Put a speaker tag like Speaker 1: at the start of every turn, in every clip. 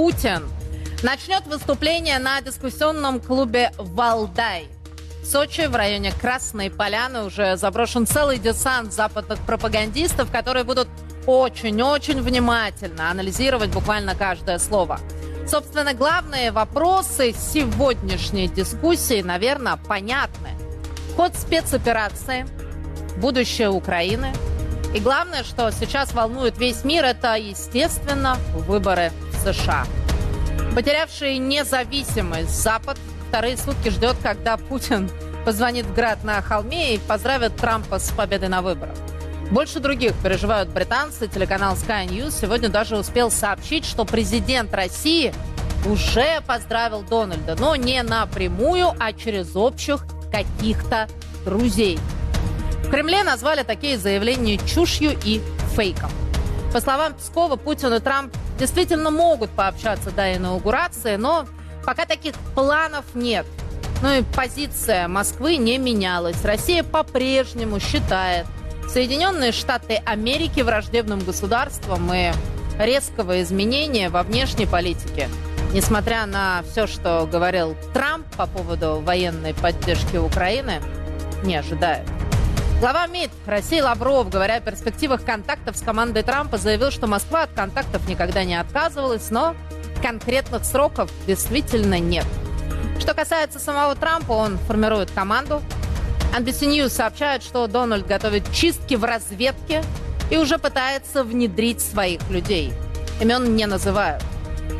Speaker 1: Путин начнет выступление на дискуссионном клубе «Валдай». В Сочи в районе Красной Поляны уже заброшен целый десант западных пропагандистов, которые будут очень-очень внимательно анализировать буквально каждое слово. Собственно, главные вопросы сегодняшней дискуссии, наверное, понятны. Ход спецоперации, будущее Украины. И главное, что сейчас волнует весь мир, это, естественно, выборы США. Потерявший независимость Запад вторые сутки ждет, когда Путин позвонит в град на холме и поздравит Трампа с победой на выборах. Больше других переживают британцы. Телеканал Sky News сегодня даже успел сообщить, что президент России уже поздравил Дональда, но не напрямую, а через общих каких-то друзей. В Кремле назвали такие заявления чушью и фейком. По словам Пескова, Путин и Трамп действительно могут пообщаться до инаугурации, но пока таких планов нет. Ну и позиция Москвы не менялась. Россия по-прежнему считает Соединенные Штаты Америки враждебным государством и резкого изменения во внешней политике. Несмотря на все, что говорил Трамп по поводу военной поддержки Украины, не ожидает. Глава МИД России Лавров, говоря о перспективах контактов с командой Трампа, заявил, что Москва от контактов никогда не отказывалась, но конкретных сроков действительно нет. Что касается самого Трампа, он формирует команду. NBC News сообщает, что Дональд готовит чистки в разведке и уже пытается внедрить своих людей. Имен не называют.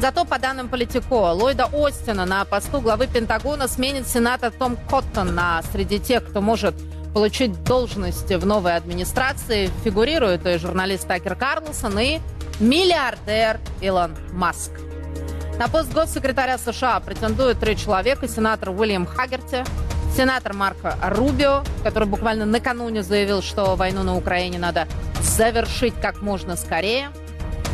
Speaker 1: Зато, по данным Политико, Ллойда Остина на посту главы Пентагона сменит сенатор Том Коттон. А среди тех, кто может получить должности в новой администрации, фигурирует и журналист Такер Карлсон, и миллиардер Илон Маск. На пост госсекретаря США претендуют три человека. Сенатор Уильям Хагерти, сенатор Марко Рубио, который буквально накануне заявил, что войну на Украине надо завершить как можно скорее,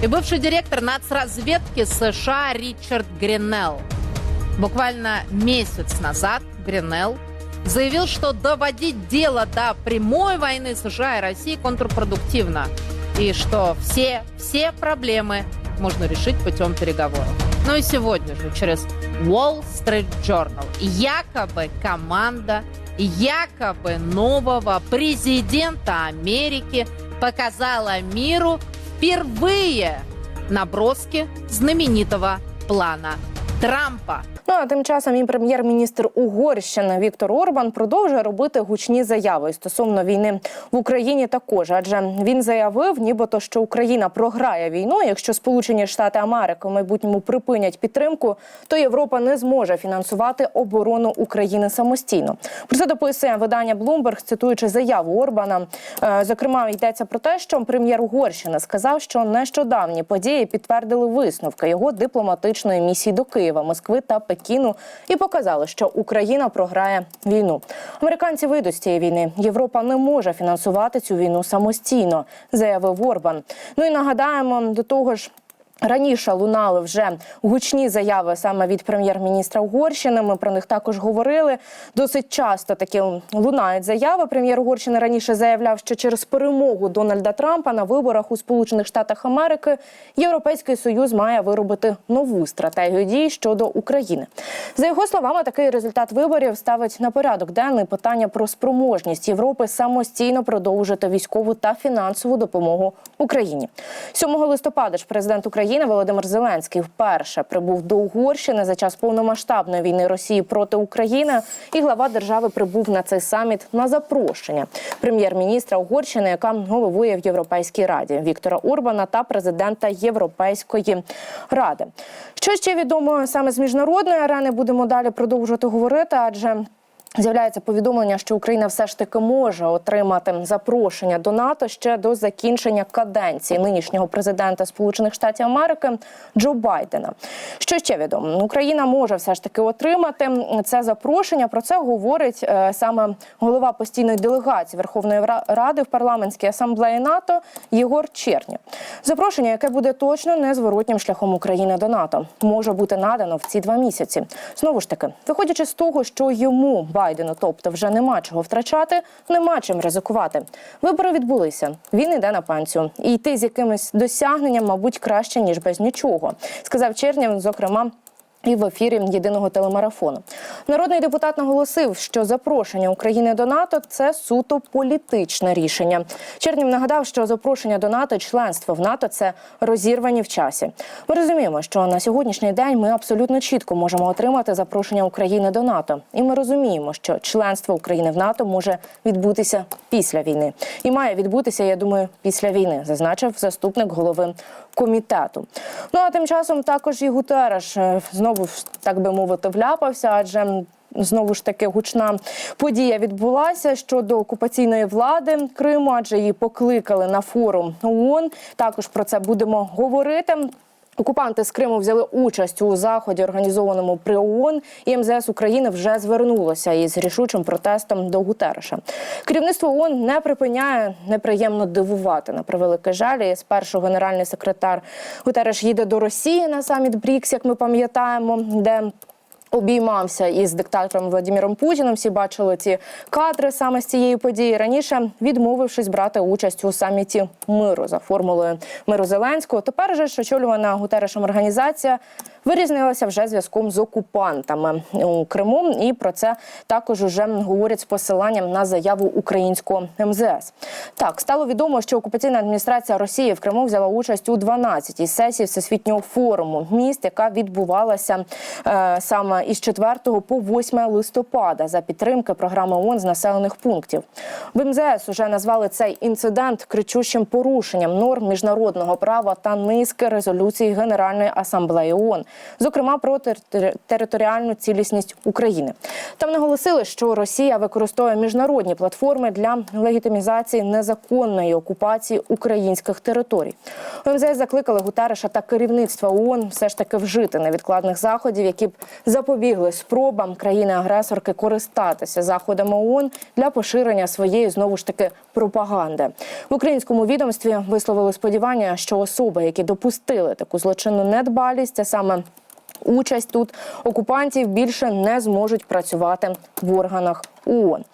Speaker 1: и бывший директор нацразведки США Ричард Гринелл. Буквально месяц назад Гринелл заявил, что доводить дело до прямой войны США и России контрпродуктивно, и что все, все проблемы можно решить путем переговоров. Ну и сегодня же через Wall Street Journal якобы команда якобы нового президента Америки показала миру впервые наброски знаменитого плана Трампа.
Speaker 2: Ну а тим часом і прем'єр-міністр Угорщини Віктор Орбан продовжує робити гучні заяви стосовно війни в Україні. Також адже він заявив, нібито що Україна програє війну. Якщо Сполучені Штати Америки в майбутньому припинять підтримку, то Європа не зможе фінансувати оборону України самостійно. Про це дописує видання Bloomberg, цитуючи заяву Орбана. Е, Зокрема, йдеться про те, що прем'єр Угорщини сказав, що нещодавні події підтвердили висновки його дипломатичної місії до Києва, Москви та Пекіну і показали, що Україна програє війну. Американці вийдуть з цієї війни. Європа не може фінансувати цю війну самостійно, заявив Орбан. Ну і нагадаємо до того ж. Раніше лунали вже гучні заяви саме від прем'єр-міністра Угорщини. Ми про них також говорили. Досить часто такі лунають заяви. Прем'єр Угорщини раніше заявляв, що через перемогу Дональда Трампа на виборах у Сполучених Штатах Америки Європейський Союз має виробити нову стратегію дій щодо України. За його словами, такий результат виборів ставить на порядок денний питання про спроможність Європи самостійно продовжити військову та фінансову допомогу Україні. 7 листопада ж президент України Володимир Зеленський вперше прибув до Угорщини за час повномасштабної війни Росії проти України. І глава держави прибув на цей саміт на запрошення прем'єр-міністра Угорщини, яка головує в Європейській раді Віктора Орбана та президента Європейської ради. Що ще відомо саме з міжнародної арени, будемо далі продовжувати говорити, адже. З'являється повідомлення, що Україна все ж таки може отримати запрошення до НАТО ще до закінчення каденції нинішнього президента Сполучених Штатів Америки Джо Байдена. Що ще відомо? Україна може все ж таки отримати це запрошення. Про це говорить е, саме голова постійної делегації Верховної Ра- Ради в парламентській асамблеї НАТО Єгор Чернів. Запрошення, яке буде точно незворотнім шляхом України до НАТО, може бути надано в ці два місяці. Знову ж таки, виходячи з того, що йому Байден Байдену. Тобто, вже нема чого втрачати, нема чим ризикувати. Вибори відбулися. Він іде на пенсію. І йти з якимось досягненням, мабуть, краще ніж без нічого, сказав Чернєв, зокрема. І в ефірі єдиного телемарафону народний депутат наголосив, що запрошення України до НАТО це суто політичне рішення. Чернів нагадав, що запрошення до НАТО, членство в НАТО це розірвані в часі. Ми розуміємо, що на сьогоднішній день ми абсолютно чітко можемо отримати запрошення України до НАТО, і ми розуміємо, що членство України в НАТО може відбутися після війни і має відбутися, я думаю, після війни, зазначив заступник голови комітету. Ну а тим часом також і Гутереш е, знову так би мовити вляпався, адже. Знову ж таки гучна подія відбулася щодо окупаційної влади Криму, адже її покликали на форум ООН. Також про це будемо говорити. Окупанти з Криму взяли участь у заході, організованому при ООН, і МЗС України вже звернулося із рішучим протестом до Гутереша. Керівництво ООН не припиняє неприємно дивувати на превелике жалі. Спершу генеральний секретар Гутереш їде до Росії на саміт БРІКС, як ми пам'ятаємо, де Обіймався із диктатором Владимиром Путіним. Всі бачили ці кадри саме з цієї події. Раніше відмовившись брати участь у саміті миру за формулою миру Зеленського. Тепер же ж очолювана Гутерешем організація вирізнилася вже зв'язком з окупантами у Криму. І про це також уже говорять з посиланням на заяву українського МЗС. Так стало відомо, що окупаційна адміністрація Росії в Криму взяла участь у 12-й сесії всесвітнього форуму міст, яка відбувалася е, саме із 4 по 8 листопада за підтримки програми ООН з населених пунктів. В МЗС уже назвали цей інцидент кричущим порушенням норм міжнародного права та низки резолюцій Генеральної асамблеї ООН, зокрема про тер- територіальну цілісність України. Там наголосили, що Росія використовує міжнародні платформи для легітимізації незаконної окупації українських територій. У МЗС закликали Гутереша та керівництва ООН все ж таки вжити невідкладних заходів, які б запобігли спробам країни-агресорки користатися заходами ООН для поширення своєї знову ж таки пропаганди. В українському відомстві висловили сподівання, що особи, які допустили таку злочинну недбалість, це саме участь тут окупантів більше не зможуть працювати в органах ООН.